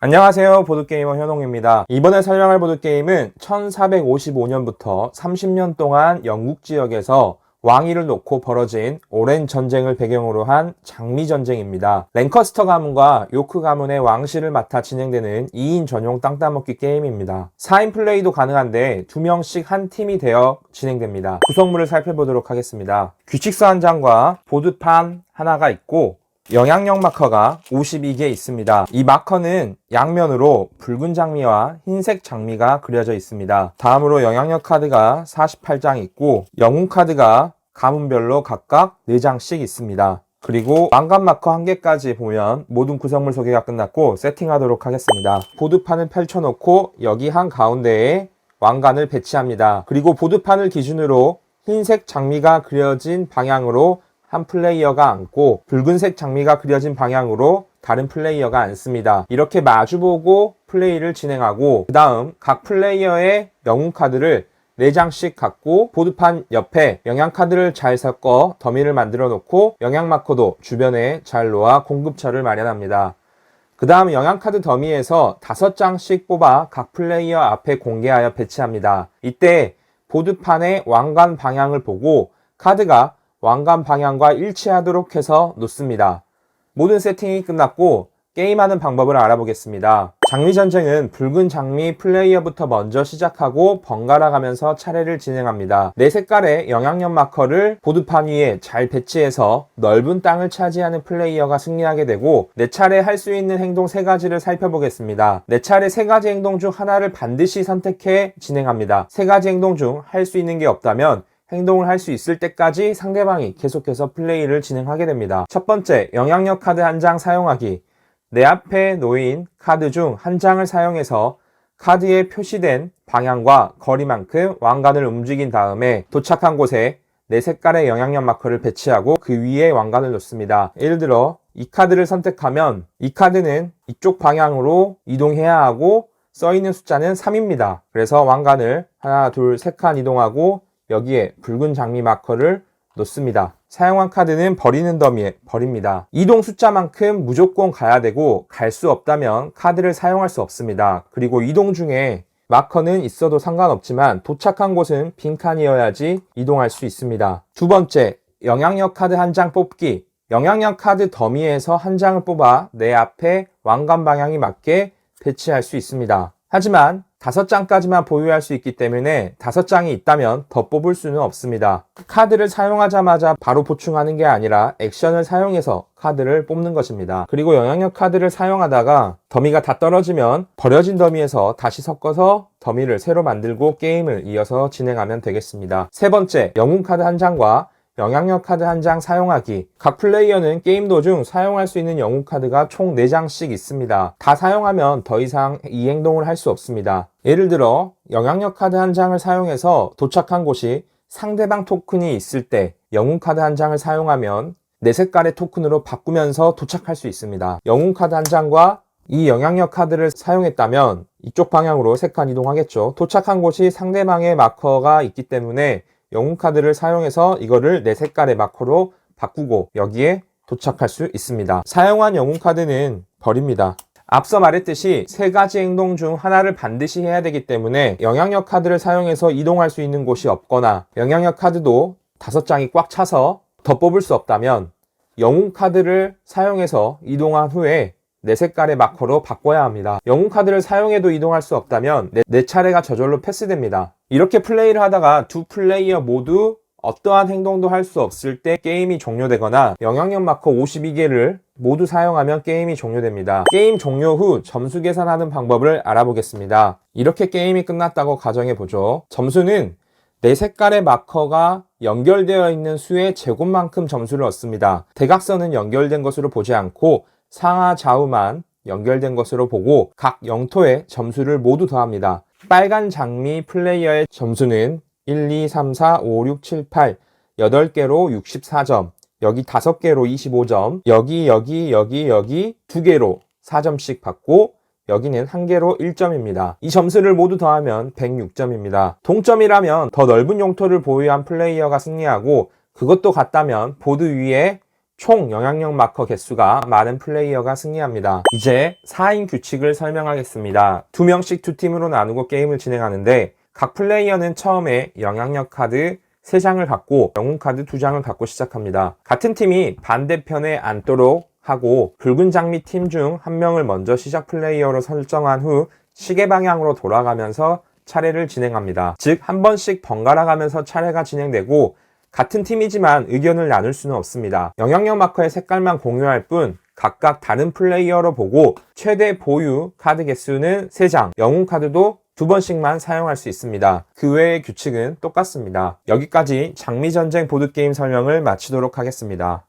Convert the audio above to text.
안녕하세요. 보드게이머 현홍입니다. 이번에 설명할 보드게임은 1455년부터 30년 동안 영국 지역에서 왕위를 놓고 벌어진 오랜 전쟁을 배경으로 한 장미 전쟁입니다. 랭커스터 가문과 요크 가문의 왕실을 맡아 진행되는 2인 전용 땅 따먹기 게임입니다. 4인 플레이도 가능한데 2명씩 한 팀이 되어 진행됩니다. 구성물을 살펴보도록 하겠습니다. 규칙서 한 장과 보드판 하나가 있고 영향력 마커가 52개 있습니다. 이 마커는 양면으로 붉은 장미와 흰색 장미가 그려져 있습니다. 다음으로 영향력 카드가 48장 있고 영웅 카드가 가문별로 각각 4장씩 있습니다. 그리고 왕관 마커 한 개까지 보면 모든 구성물 소개가 끝났고 세팅하도록 하겠습니다. 보드판을 펼쳐놓고 여기 한 가운데에 왕관을 배치합니다. 그리고 보드판을 기준으로 흰색 장미가 그려진 방향으로 한 플레이어가 앉고 붉은색 장미가 그려진 방향으로 다른 플레이어가 앉습니다. 이렇게 마주보고 플레이를 진행하고 그 다음 각 플레이어의 영웅 카드를 4장씩 갖고 보드판 옆에 영양 카드를 잘 섞어 더미를 만들어 놓고 영양 마커도 주변에 잘 놓아 공급처를 마련합니다. 그 다음 영양카드 더미에서 5장씩 뽑아 각 플레이어 앞에 공개하여 배치합니다. 이때 보드판의 왕관 방향을 보고 카드가 왕관 방향과 일치하도록 해서 놓습니다. 모든 세팅이 끝났고 게임하는 방법을 알아보겠습니다. 장미 전쟁은 붉은 장미 플레이어부터 먼저 시작하고 번갈아 가면서 차례를 진행합니다. 네 색깔의 영향력 마커를 보드판 위에 잘 배치해서 넓은 땅을 차지하는 플레이어가 승리하게 되고 네 차례 할 수 있는 행동 세 가지를 살펴보겠습니다. 네 차례 세 가지 행동 중 하나를 반드시 선택해 진행합니다. 세 가지 행동 중 할 수 있는 게 없다면 행동을 할 수 있을 때까지 상대방이 계속해서 플레이를 진행하게 됩니다. 첫 번째, 영향력 카드 한 장 사용하기. 내 앞에 놓인 카드 중 한 장을 사용해서 카드에 표시된 방향과 거리만큼 왕관을 움직인 다음에 도착한 곳에 네 색깔의 영향력 마커를 배치하고 그 위에 왕관을 놓습니다. 예를 들어 이 카드를 선택하면 이 카드는 이쪽 방향으로 이동해야 하고 써 있는 숫자는 3입니다. 그래서 왕관을 하나, 둘, 세 칸 이동하고 여기에 붉은 장미 마커를 놓습니다. 사용한 카드는 버리는 더미에 버립니다. 이동 숫자만큼 무조건 가야 되고 갈 수 없다면 카드를 사용할 수 없습니다. 그리고 이동 중에 마커는 있어도 상관없지만 도착한 곳은 빈칸이어야지 이동할 수 있습니다. 두 번째, 영향력 카드 한 장 뽑기. 영향력 카드 더미에서 한 장을 뽑아 내 앞에 왕관 방향이 맞게 배치할 수 있습니다. 하지만 다섯 장까지만 보유할 수 있기 때문에 다섯 장이 있다면 더 뽑을 수는 없습니다. 카드를 사용하자마자 바로 보충하는 게 아니라 액션을 사용해서 카드를 뽑는 것입니다. 그리고 영향력 카드를 사용하다가 더미가 다 떨어지면 버려진 더미에서 다시 섞어서 더미를 새로 만들고 게임을 이어서 진행하면 되겠습니다. 세 번째, 영웅 카드 한 장과 영향력 카드 한 장 사용하기. 각 플레이어는 게임 도중 사용할 수 있는 영웅 카드가 총 4장씩 있습니다. 다 사용하면 더 이상 이 행동을 할 수 없습니다. 예를 들어 영향력 카드 한 장을 사용해서 도착한 곳이 상대방 토큰이 있을 때 영웅 카드 한 장을 사용하면 네 색깔의 토큰으로 바꾸면서 도착할 수 있습니다. 영웅 카드 한 장과 이 영향력 카드를 사용했다면 이쪽 방향으로 세칸 이동하겠죠. 도착한 곳이 상대방의 마커가 있기 때문에 영웅 카드를 사용해서 이거를 네 색깔의 마커로 바꾸고 여기에 도착할 수 있습니다. 사용한 영웅 카드는 버립니다. 앞서 말했듯이 세 가지 행동 중 하나를 반드시 해야 되기 때문에 영향력 카드를 사용해서 이동할 수 있는 곳이 없거나 영향력 카드도 다섯 장이 꽉 차서 더 뽑을 수 없다면 영웅 카드를 사용해서 이동한 후에 네 색깔의 마커로 바꿔야 합니다. 영웅 카드를 사용해도 이동할 수 없다면 네, 네 차례가 저절로 패스됩니다. 이렇게 플레이를 하다가 두 플레이어 모두 어떠한 행동도 할 수 없을 때 게임이 종료되거나 영향력 마커 52개를 모두 사용하면 게임이 종료됩니다. 게임 종료 후 점수 계산하는 방법을 알아보겠습니다. 이렇게 게임이 끝났다고 가정해 보죠. 점수는 네 색깔의 마커가 연결되어 있는 수의 제곱만큼 점수를 얻습니다. 대각선은 연결된 것으로 보지 않고 상하 좌우만 연결된 것으로 보고 각 영토의 점수를 모두 더합니다. 빨간 장미 플레이어의 점수는 1, 2, 3, 4, 5, 6, 7, 8, 8개로 64점, 여기 5개로 25점, 여기, 여기, 여기, 여기 2개로 4점씩 받고 여기는 1개로 1점입니다. 이 점수를 모두 더하면 106점입니다. 동점이라면 더 넓은 용토를 보유한 플레이어가 승리하고 그것도 같다면 보드 위에 총 영향력 마커 개수가 많은 플레이어가 승리합니다. 이제 4인 규칙을 설명하겠습니다. 2명씩 두 팀으로 나누고 게임을 진행하는데 각 플레이어는 처음에 영향력 카드 3장을 갖고 영웅 카드 2장을 갖고 시작합니다. 같은 팀이 반대편에 앉도록 하고 붉은 장미 팀 중 한 명을 먼저 시작 플레이어로 설정한 후 시계 방향으로 돌아가면서 차례를 진행합니다. 즉, 한 번씩 번갈아 가면서 차례가 진행되고 같은 팀이지만 의견을 나눌 수는 없습니다. 영향력 마커의 색깔만 공유할 뿐 각각 다른 플레이어로 보고 최대 보유 카드 개수는 3장, 영웅 카드도 두 번씩만 사용할 수 있습니다. 그 외의 규칙은 똑같습니다. 여기까지 장미전쟁 보드게임 설명을 마치도록 하겠습니다.